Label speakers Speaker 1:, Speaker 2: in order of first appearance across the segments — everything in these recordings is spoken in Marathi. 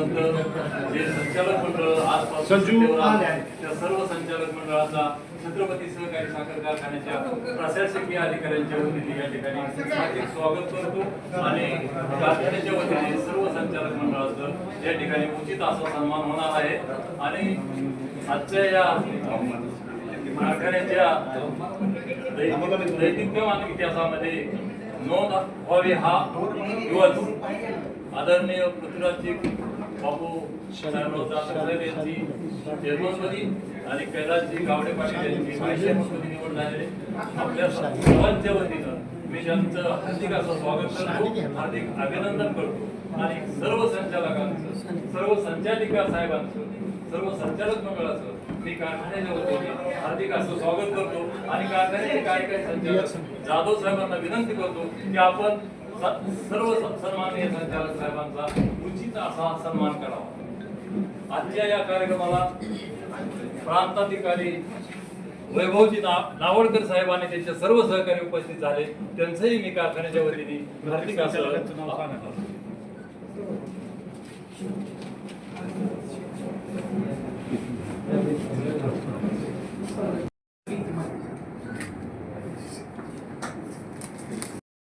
Speaker 1: झाल्यानंतर जे संचालक मंडळ आले. त्या सर्व संचालक मंडळाचा छत्रपती सहकारी साखर कारखान्याच्या प्रशासकीय अधिकाऱ्यांच्या वतीने या ठिकाणी हार्दिक स्वागत करतो आणि कारखान्याच्या वतीने सर्व संचालक मंडळाचं या ठिकाणी उचित असा सन्मान होणार आहे आणि आजच्या या कारखान्याच्या दैदिप्यमान इतिहासामध्ये नोंद व्हावी हा दिवस आदरणीय पृथ्वीराजजी बाबू साहेबराव साहेब यांची चेअरमनपदी आणि कैलासजी गावडे पाटील यांची व्हाईस निवड झालेले आपल्या सर्वांच्या वतीनं मी त्यांचं हार्दिक असं स्वागत करतो हार्दिक अभिनंदन करतो. आणि सर्व संचालकांचं सर्व संचालिका साहेबांचं सर्व संचालक मंडळाचं मी कारखान्याच्या वतीने हार्दिक असं स्वागत करतो. आणि कारखान्याचे काय काय संचालक जाधव साहेबांना विनंती करतो की आपण सर्व स- सन्माननीय संचालक साहेबांचा उचित असा सन्मान करावा. आजच्या या कार्यक्रमाला प्रांताधिकारी वैभवजी ना नावडकर साहेबांनी त्यांचे सर्व सहकारी उपस्थित झाले. त्यांचंही मी कारखान्याच्या वतीने हार्दिक असं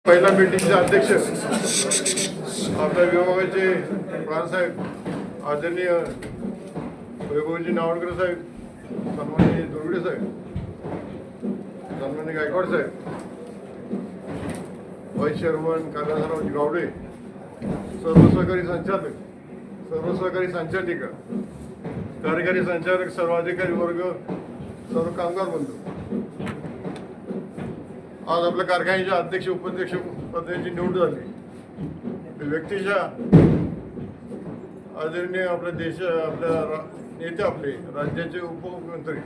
Speaker 2: पहिल्या मीटिंगचे अध्यक्ष आपल्या विभागाचे प्राणसाहेब आदरणीय वैभवजी नावडकर साहेब सन्माननीय दुर्गडे साहेब सन्माननीय गायकवाड साहेब व्हाईस चेअरमन कैलासराव गावडे सर्व सहकारी संचालक सर्व सहकारी संचालिका कार्यकारी संचालक सर्व अधिकारी वर्ग सर्व कामगार बंधू. आज आपल्या कारखान्याच्या अध्यक्ष उपाध्यक्ष पदाची निवड झाली. व्यक्तीच्या आदरणीय आपल्या देश आपल्या रा- नेते आपले राज्याचे उपमुख्यमंत्री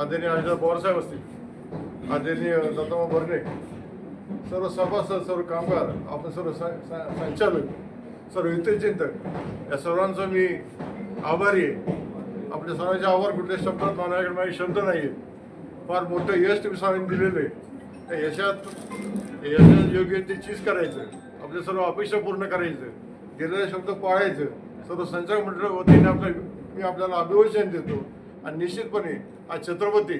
Speaker 2: आदरणीय अजित पवारसाहेब असतील आदरणीय दत्तामा भरणे सर्व सभासद सर्व कामगार आपण सर्व संचालक सर्व हितचिंतक या सर्वांचा मी आभारी आहे. आपल्या सर्वांचे आभार कुठल्या शब्दात मानवाकडे माझे शब्द नाही आहेत फार मोठं यश तुम्ही सर्वांनी दिलेलं आहे. त्या यशात यशात योग्य ते चीज करायचं. आपले सर्व अपेक्षा पूर्ण करायचं. गेलेले शब्द पाळायचं. सर्व संचालक मंडळ वतीने आपल्या मी आपल्याला अभिवचन देतो. आणि निश्चितपणे आज छत्रपती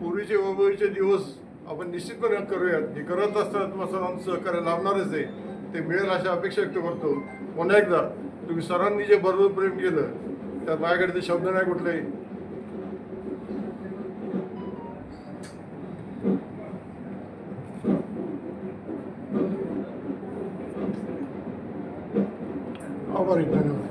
Speaker 2: पूर्वीचे वैभवीचे दिवस आपण निश्चितपणे करूयात. हे करत असताना तुम्हाला सर्वांचं सहकार्य लाभणारच आहे. ते मिळेल अशा अपेक्षा व्यक्त करतो. पुन्हा एकदा तुम्ही सरांनी जे बरोबर प्रेम केलं त्यात माझ्याकडे ते शब्द नाही por el planeta.